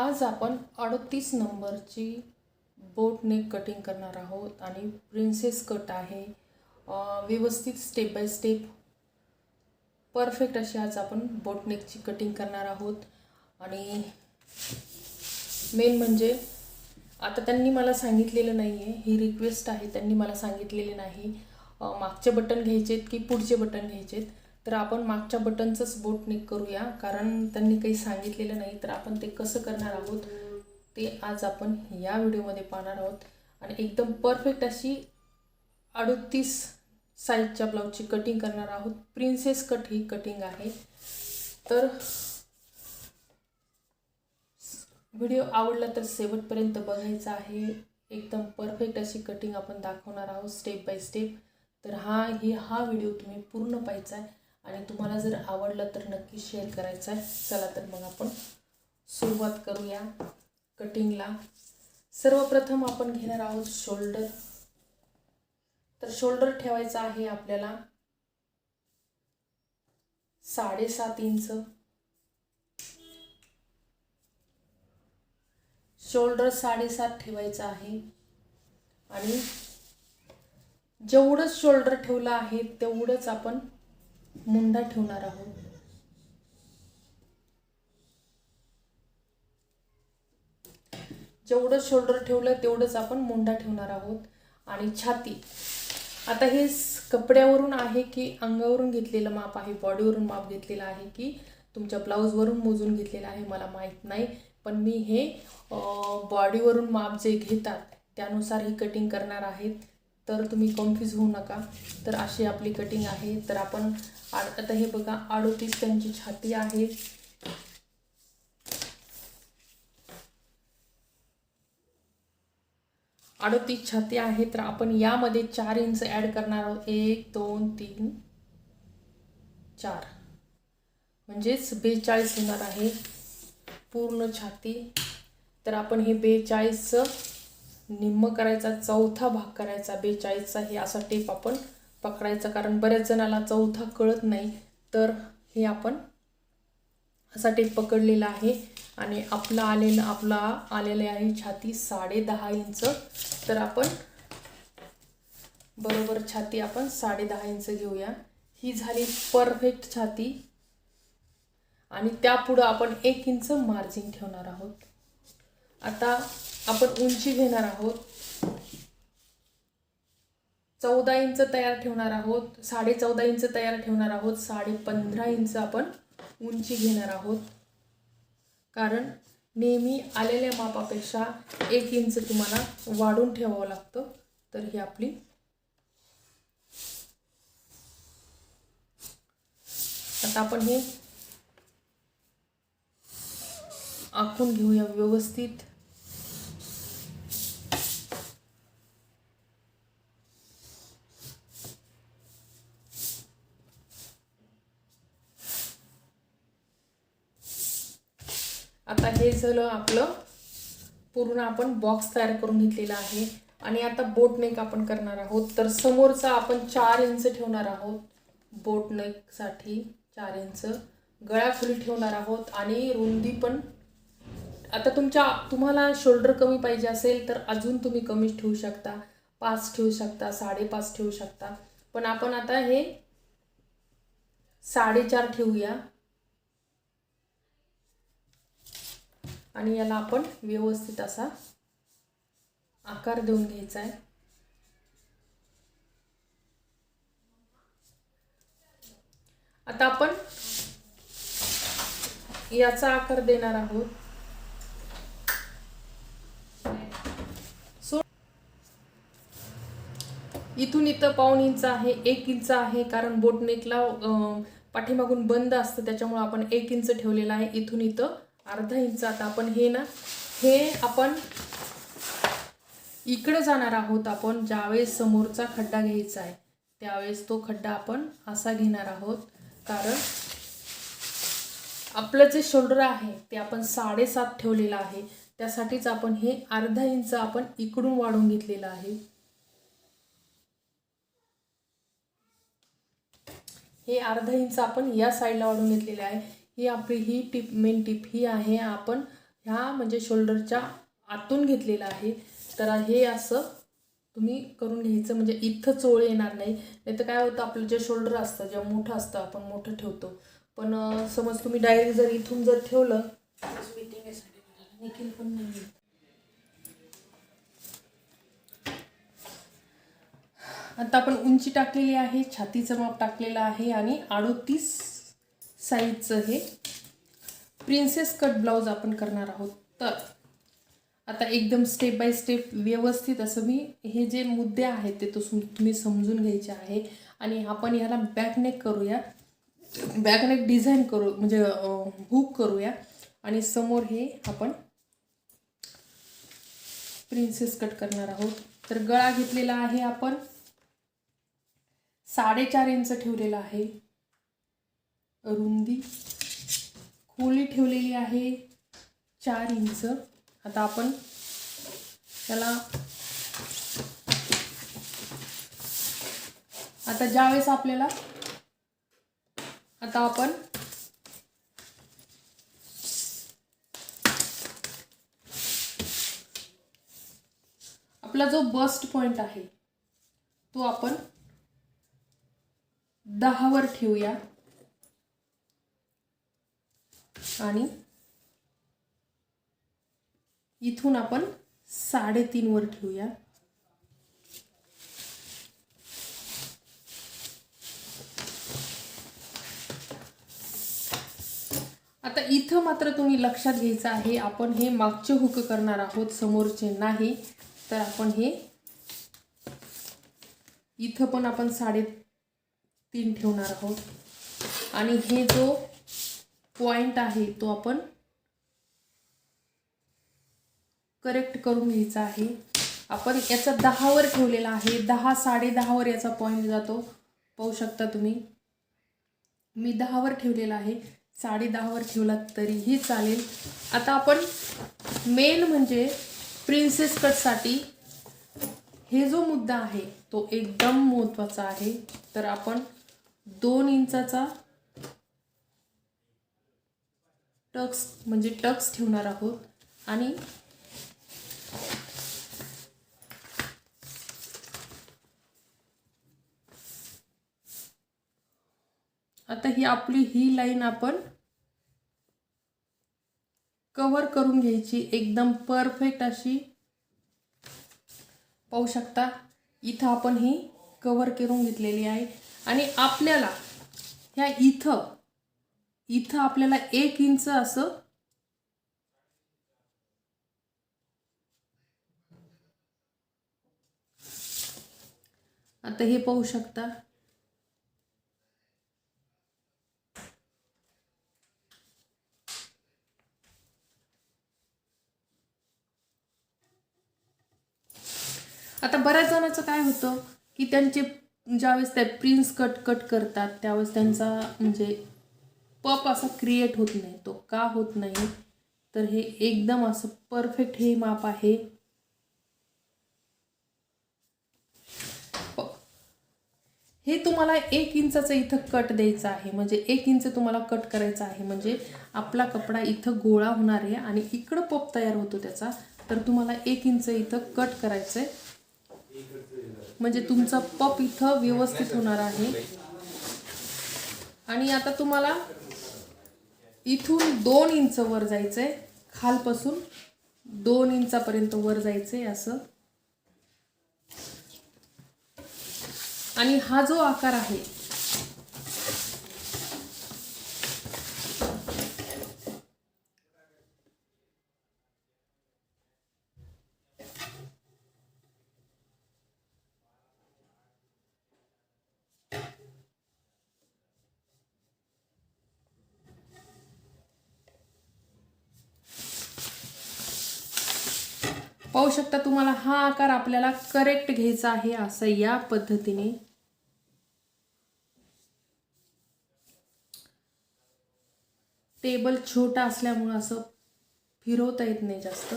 आज आपण अडतीस नंबरची बोट नेक कटिंग करणार आहोत आणि प्रिन्सेस कट आहे. व्यवस्थित स्टेप बाय स्टेप परफेक्ट अशी आज आपण बोट नेकची कटिंग करणार आहोत. आणि मेन म्हणजे आता त्यांनी मला सांगितलेलं नाही आहे ही रिक्वेस्ट आहे त्यांनी मला सांगितलेली नाही. मागचे बटन घ्यायचेत की पुढचे बटन घ्यायचेत? तर आपण मागच्या बटनचंच बोटनिक करूया. कारण त्यांनी काही सांगितलेलं नाही तर आपण ते कसं करणार आहोत ते आज आपण या व्हिडिओमध्ये पाहणार आहोत. आणि एकदम परफेक्ट अशी अडतीस साईजच्या ब्लाऊजची कटिंग करणार आहोत. प्रिन्सेस कट ही कटिंग आहे. तर व्हिडिओ आवडला तर शेवटपर्यंत बघायचा आहे. एकदम परफेक्ट अशी कटिंग आपण दाखवणार आहोत स्टेप बाय स्टेप तर हा ही हा व्हिडिओ तुम्ही पूर्ण पाहायचा आहे. आणि तुम्हाला जर आवडलं तर नक्की शेअर करायचं आहे चला तर मग आपण सुरुवात करूया कटिंगला सर्वप्रथम आपण घेणार आहोत शोल्डर तर शोल्डर ठेवायचा आहे आपल्याला साडेसात इंच. शोल्डर साडेसात ठेवायचं आहे. आणि जेवढंच शोल्डर ठेवलं आहे तेवढंच आपण मुंडा ठेवणार आहोत. जेवढं शोल्डर ठेवलं तेवढंच आपण मुंडा ठेवणार आहोत. आणि छाती. आता हे कपड्यावरून आहे की अंगावरून घेतलेलं माप आहे बॉडीवरून माप घेतलेलं आहे की तुमच्या ब्लाऊजवरून मोजून घेतलेलं आहे मला माहीत नाही. पण मी हे बॉडीवरून माप जे घेतात त्यानुसार ही कटिंग करणार आहेत. तर तुम्ही कन्फ्यूज होऊ नका. तर अशी आपली कटिंग आहे. तर आपण आता हे बघा अडोतीस त्यांची छाती आहे. अडोतीस छाती आहे. तर आपण यामध्ये चार इंच ॲड करणार आहोत. एक दोन तीन चार. म्हणजेच बेचाळीस होणार आहे. पूर्ण छाती. तर आपण हे बेचाळीसचं निम्म करायचा चौथा भाग करायचा बेचाळीसचा हे असा टेप आपण पकडायचा. कारण बऱ्याच जणाला चौथा कळत नाही तर हे आपण असा टेप पकडलेला आहे. आणि आपला आलेला आपला आलेले आहे छाती साडे दहा इंच. तर आपण बरोबर छाती आपण साडे दहा इंच घेऊया. ही झाली परफेक्ट छाती. आणि त्यापुढं आपण एक इंच मार्जिन ठेवणार आहोत. आता आपण उंची घेणार आहोत. चौदा इंच तयार ठेवणार आहोत. साडे चौदा इंच तयार ठेवणार आहोत. साडे पंधरा इंच आपण उंची घेणार आहोत. कारण नेहमी आलेल्या मापापेक्षा एक इंच तुम्हाला वाढून ठेवावं लागतं. तर ही आपली आता आपण हे आखून घेऊया व्यवस्थित आता हे झालं आपलं पूर्ण आपण बॉक्स तयार करून घेतलेला आहे. आणि आता बोट नेक आपण करणार आहोत. तर समोरचा आपण चार इंच ठेवणार आहोत. बोट नेकसाठी चार इंच गळा खोली ठेवणार आहोत. आणि रुंदी पण. आता तुमच्या तुम्हाला शोल्डर कमी पाहिजे असेल तर अजून तुम्ही कमी ठेवू शकता. पाच ठेवू शकता साडेपाच ठेवू शकता. पण आपण आता हे साडेचार ठेवूया. आणि याला आपण व्यवस्थित असा आकार देऊन घ्यायचा आहे. आता आपण याचा आकार देणार आहोत. सो इथून इथं पाऊण इंच आहे एक इंच आहे कारण बोटनेकला पाठीमागून बंद असतं त्याच्यामुळे आपण एक इंच ठेवलेला आहे. इथून इथं अर्धा इंच आता आपण हे ना हे आपण इकडे जाणार आहोत आपण ज्यावेळेस समोरचा खड्डा घ्यायचा आहे त्यावेळेस तो खड्डा आपण असा घेणार आहोत. कारण आपलं जे शोल्डर आहे ते आपण साडेसात ठेवलेलं आहे. त्यासाठीच आपण हे अर्धा इंच आपण इकडून वाढून घेतलेलं आहे. हे अर्धा इंच आपण या साईडला वाढून घेतलेले आहे. ही आपली ही टिप मेन टिप ही आहे. आपण ह्या म्हणजे शोल्डरच्या आतून घेतलेला आहे. तर हे असं तुम्ही करून घ्यायचं. म्हणजे इथं चोळ येणार नाही. नाही तर काय होतं आपलं जे शोल्डर असतं जे मोठं असतं आपण मोठं ठेवतो. पण समज तुम्ही डायरेक्ट जर इथून जर ठेवलं निखिल पण नाही आता आपण उंची टाकलेली आहे छातीचं माप टाकलेलं आहे आणि अडोतीस साईजचं हे प्रिन्सेस कट ब्लाऊज आपण करणार आहोत. तर आता एकदम स्टेप बाय स्टेप व्यवस्थित असं मी हे जे मुद्दे आहेत ते तो सम- तुम्ही समजून घ्यायचे आहे. आणि आपण ह्याला बॅकनेक करूया. बॅकनेक डिझाईन करू म्हणजे हुक करूया. आणि समोर हे आपण प्रिन्सेस कट करणार आहोत. तर गळा घेतलेला आहे आपण. साडेचार इंच ठेवलेला आहे. रुंदी. खोली ठेवलेली आहे चार इंच. आता आपण त्याला आता ज्यावेळेस आपल्याला आता आपण आपला जो बस्ट पॉइंट आहे तो आपण दहावर ठेवूया. आणि इथून आपण साडेतीनवर ठेवूया. आता इथं मात्र तुम्ही लक्षात घ्यायचं आहे आपण हे मागचे हुक करणार आहोत समोरचे नाही. तर आपण हे इथं पण आपण साडे तीन ठेवणार आहोत. आणि हे जो पॉइंट आहे तो आपण करेक्ट करून घ्यायचा आहे. आपण याचा दहावर ठेवलेला आहे. दहा साडे दहावर याचा पॉईंट जातो. पाहू शकता तुम्ही. मी दहावर ठेवलेला आहे. साडे दहावर ठेवला तरीही चालेल. आता आपण मेन म्हणजे प्रिन्सेस कटसाठी हे जो मुद्दा आहे तो एकदम महत्त्वाचा आहे. तर आपण दोन इंचाचा टक्स म्हणजे टक्स ठेवणार आहोत. आणि आता ही आपली ही लाईन आपण कव्हर करून घ्यायची. एकदम परफेक्ट अशी. पाहू शकता इथं आपण ही कव्हर करून घेतलेली आहे. आणि आपल्याला ह्या इथं इथं आपल्याला एक इंच असं आता हे पाहू शकता. आता बऱ्याच जणांचं काय होतं की त्यांचे ज्यावेळेस ते प्रिन्स कट कट करतात त्यावेळेस त्यांचा म्हणजे पप असा क्रिएट होत नाही. तो का होत नाही? तर हे एकदम असं परफेक्ट हे माप आहे. हे तुम्हाला एक इंचाचं इथं कट द्यायचं आहे. म्हणजे एक इंच तुम्हाला कट करायचं आहे. म्हणजे आपला कपडा इथं गोळा होणार आहे आणि इकडं पप तयार होतो त्याचा. तर तुम्हाला एक इंच इथं कट करायचं आहे म्हणजे तुमचा पप इथं व्यवस्थित होणार आहे. आणि आता तुम्हाला इथून दोन इंच वर जायचंय खालपासून दोन इंचापर्यंत वर जायचंय असं. आणि हा जो आकार आहे पाहू शकता तुम्हाला हा आकार आपल्याला करेक्ट घ्यायचा आहे असं या पद्धतीने. टेबल छोटा असल्यामुळं असं फिरवता येत नाही जास्त.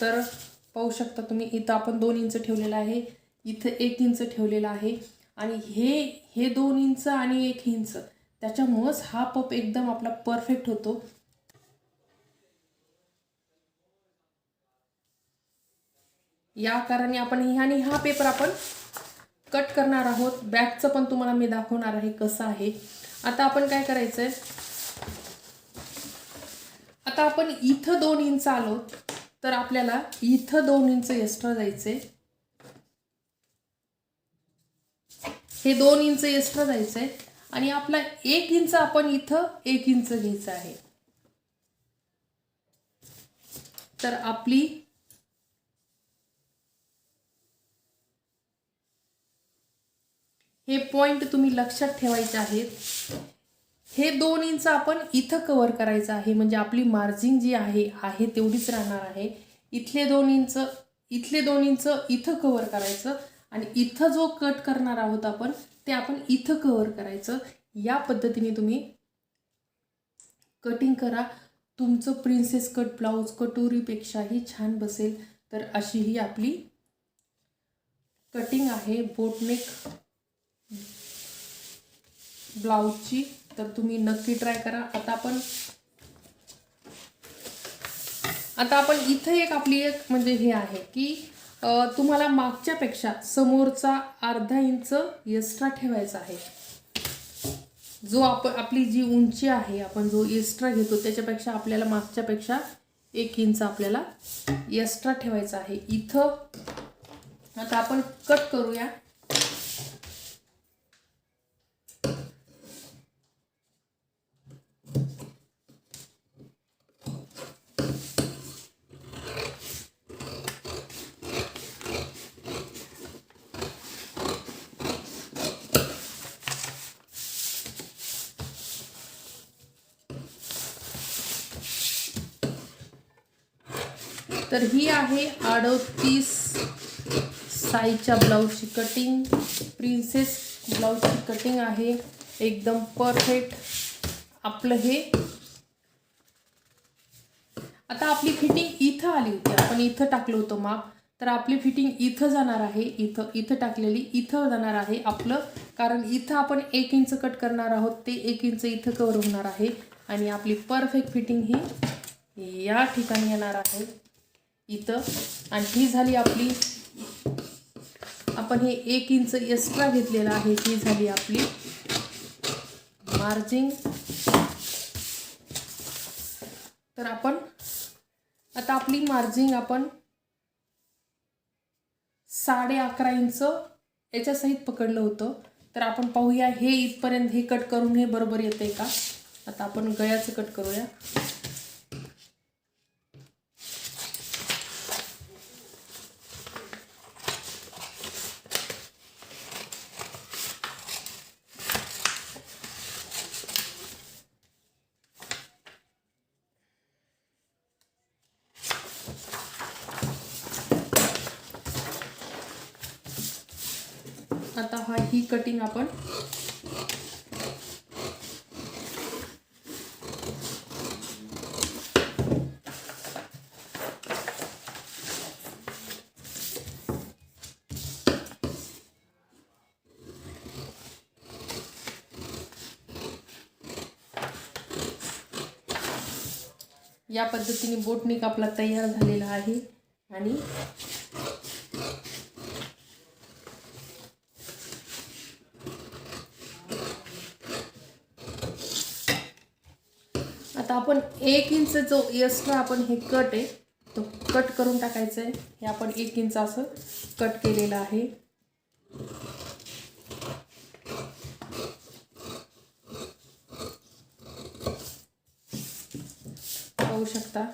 तर पाहू शकता तुम्ही इथं आपण दोन इंच ठेवलेलं आहे इथं एक इंच ठेवलेलं आहे आणि हे हे दोन इंच आणि एक इंच. त्याच्यामुळंच हा पप एकदम आपला परफेक्ट होतो. या कारणे आपण ह्याने हा पेपर आपण कट करणार आहोत. बॅकचं पण तुम्हाला मी दाखवणार आहे कसं आहे. आता आपण काय करायचं आहे आता आपण इथं दोन इंच आलो तर आपल्याला इथं दोन इंच एक्स्ट्रा जायचे हे दोन इंच एक्स्ट्रा जायचंय. आणि आपला एक इंच आपण इथं एक इंच घ्यायचं आहे. तर आपली हे पॉइंट तुम्ही लक्षात ठेवायचे आहेत. हे दोन इंच आपण इथं कवर करायचं आहे. म्हणजे आपली मार्जिन जी आहे आहे तेवढीच राहणार आहे. इथले दोन इंच इथले दोन इंच इथं कवर करायचं आणि इथं जो कट करणार आहोत आपण ते आपण इथं कवर करायचं. या पद्धतीने तुम्ही कटिंग करा. तुमचं प्रिन्सेस कट ब्लाऊज कटोरीपेक्षाही छान बसेल. तर अशी ही आपली कटिंग आहे. बोटनेक ब्लाऊजची. तर तुम्ही नक्की ट्राय करा. आता आपण आता आपण इथं एक आपली एक म्हणजे हे आहे की तुम्हाला मागच्यापेक्षा समोरचा अर्धा इंच एक्स्ट्रा ठेवायचा आहे. जो आप आपली जी उंची आहे आपण जो एक्स्ट्रा घेतो त्याच्यापेक्षा आपल्याला मागच्यापेक्षा एक इंच आपल्याला एक्स्ट्रा ठेवायचा आहे. इथं आता आपण कट करूया. तर ही आहे अडतीस साईजच्या ब्लाऊजची कटिंग प्रिन्सेस ब्लाऊजची कटिंग आहे. एकदम परफेक्ट आपलं हे. आता आपली फिटिंग इथं आली होती. आपण इथं टाकलं होतं माप. तर आपली फिटिंग इथं जाणार आहे. इथं इथं टाकलेली इथं जाणार आहे आपलं. कारण इथं आपण एक इंच कट करणार आहोत. ते एक इंच इथं कवर होणार आहे. आणि आपली परफेक्ट फिटिंग ही या ठिकाणी येणार आहे. इथं. आणि ही झाली आपली आपण हे एक इंच एक्स्ट्रा घेतलेलं आहे. ही झाली आपली मार्जिंग तर आपण आता आपली मार्जिंग आपण साडे अकरा इंच याच्यासहित पकडलं होतं. तर आपण पाहूया हे इथपर्यंत हे कट करून हे बरोबर येते का? आता आपण गळ्याचं कट करूया आता हा ही कटिंग आपण या पद्धतीने बोटनिक आपला तयार झालेला आहे. आणि आता आपण एक इंच जो यसला आपण हे कट आहे तो कट करून टाकायचं आहे. हे आपण एक इंच असं कट केलेलं आहे. पाहू शकता?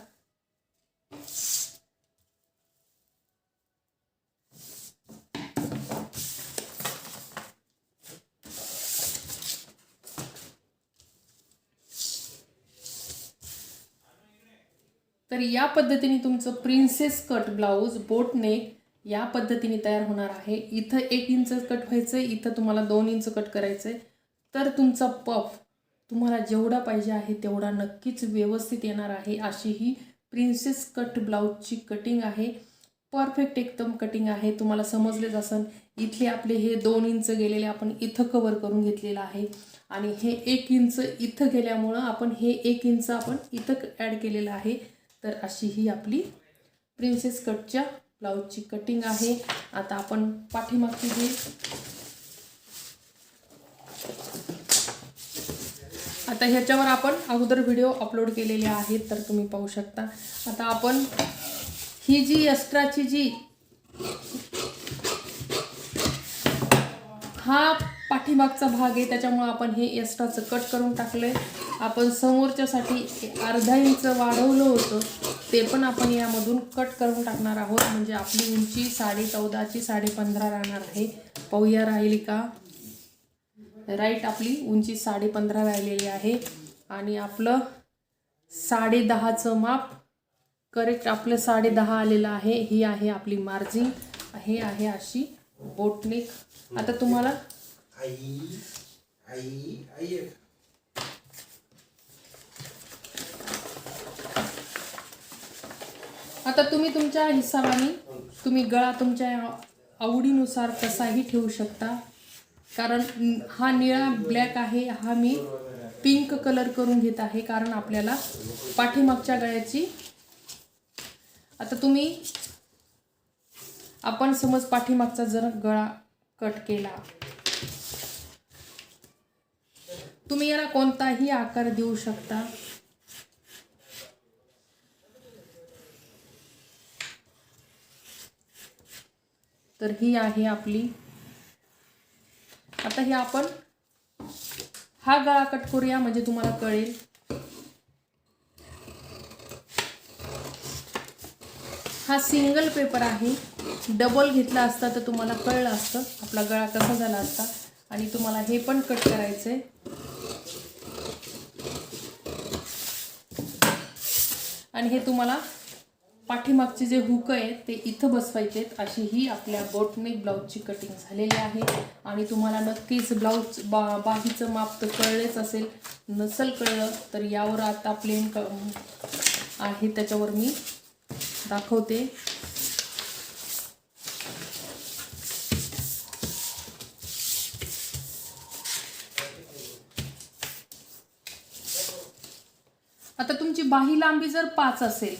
तर या पद्धतीने तुमचं princess cut blouse boat neck या पद्धतीने तयार होणार आहे. इथं एक इंच कट व्हायचं आहे इथं तुम्हाला दोन इंच कट करायचं आहे तर तुमचा पफ तुम्हाला जेवढा पाहिजे आहे तेवढा नक्कीच व्यवस्थित येणार आहे अशी ही प्रिन्सेस कट ब्लाऊजची कटिंग आहे. परफेक्ट एकदम कटिंग आहे. तुम्हाला समजलेच असन इथले आपले हे दोन इंच गेलेले आपण इथं कवर करून घेतलेलं आहे. आणि हे एक इंच इथं गेल्यामुळं आपण हे एक इंच आपण इथं ॲड केलेलं आहे. तर अशी ही आपली प्रिन्सेस कटच्या ब्लाऊजची कटिंग आहे. आता आपण पाठीमागची जी आता ह्याच्यावर आपण अगोदर व्हिडिओ अपलोड केलेले आहेत तर तुम्ही पाहू शकता. आता आपण ही जी एक्स्ट्राची जी हा पाठीमागचा भाग आहे त्याच्यामुळे आपण हे एक्स्ट्राचं कट करून टाकलंय. आपण समोरच्यासाठी अर्धा इंच वाढवलं होतं ते पण आपण यामधून कट करून टाकणार आहोत. म्हणजे आपली उंची साडे चौदाची साडे पंधरा राहणार आहे. पाहूया राहिली का? राईट आपली उंची साडे पंधरा राहिलेली आहे. आणि आपलं साडे दहाचं माप करेक्ट आपलं साडे दहा आलेलं आहे. ही आहे आपली मार्जिन हे आहे अशी बोटनेक आता तुम्हाला आई आई आई आता तुम्ही तुमच्या हिसाबाने तुम्ही गळा तुमच्या आवडीनुसार कसाही ठेवू शकता. कारण हा निळा ब्लॅक आहे हा मी पिंक कलर करून घेत आहे कारण आपल्याला पाठीमागच्या गळ्याची आता तुम्ही आपण समज पाठीमागचा जर गळा कट केला तुम्ही याला कोणताही आकार देऊ शकता. तर ही आहे आपली आता हे आपण हा गळा कट करूया म्हणजे तुम्हाला कळेल. हा सिंगल पेपर आहे. डबल घेतला असता तर तुम्हाला कळलं असतं. आपला गळा कसा झाला असता. आणि तुम्हाला हे पण कट करायचं आहे आणि हे तुम्हाला पाठीमागचे जे हुक आहेत ते इथं बसवायचे आहेत अशी ही आपल्या बोटनेक ब्लाऊजची कटिंग झालेली आहे. आणि तुम्हाला नक्कीच ब्लाऊज बा बाहीचं माप तर कळलेच असेल. नसल कळलं तर यावर आता प्लेन क आहे त्याच्यावर मी दाखवते. आता तुमची बाही लांबी जर पाच असेल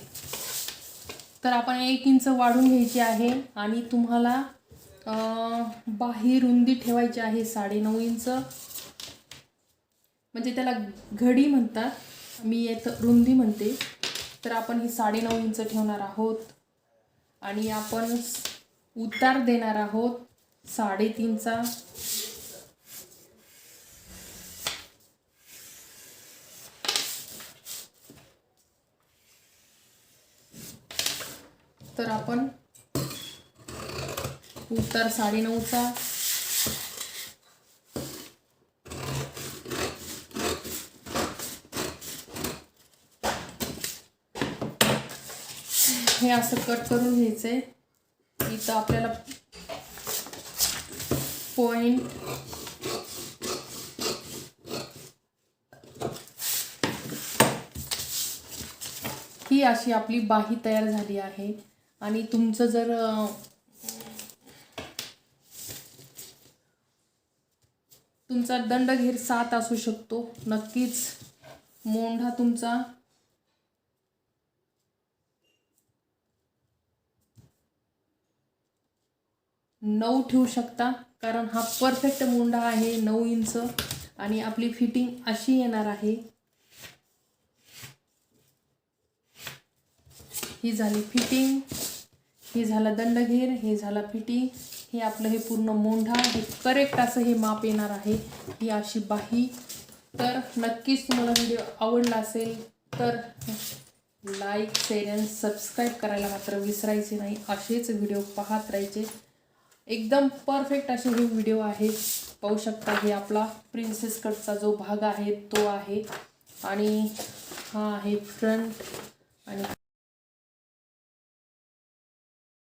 तर आपण एक इंच वाढून घ्यायची आहे आणि तुम्हाला बाही रुंदी ठेवायची आहे साडेनऊ इंच. म्हणजे त्याला घडी म्हणतात. मी येत रुंदी म्हणते. तर आपण ही साडेनऊ इंच ठेवणार आहोत. आणि आपण उतार देणार आहोत साडेतीनचा. तर आपण उतार साडेनऊचा. हे असं कट करून घ्यायचंय. इथं आपल्याला पॉइंट ही अशी आपली बाही तयार झाली आहे. आणि तुमचं जर तुमचा दंडघेर सात असू शकतो. नक्कीच मोंढा तुमचा नऊ ठेवू शकता कारण हा परफेक्ट मोंढा आहे नऊ इंच आणि आपली फिटिंग अशी येणार आहे. ही झाली फिटिंग हे झाला दंडघेर हे झाला फिटिंग हे आपलं हे पूर्ण मोंढा हे करेक्ट असं हे माप येणार आहे ही अशी बाही. तर नक्कीच तुम्हाला व्हिडिओ आवडला असेल तर लाईक शेअर अँड सबस्क्राईब करायला मात्र विसरायचे नाही. असेच व्हिडिओ पाहत राहायचे. एकदम परफेक्ट असे हे व्हिडिओ आहेत पाहू शकता हे आपला प्रिन्सेस कटचा जो भाग आहे तो आहे. आणि हा आहे फ्रंट आणि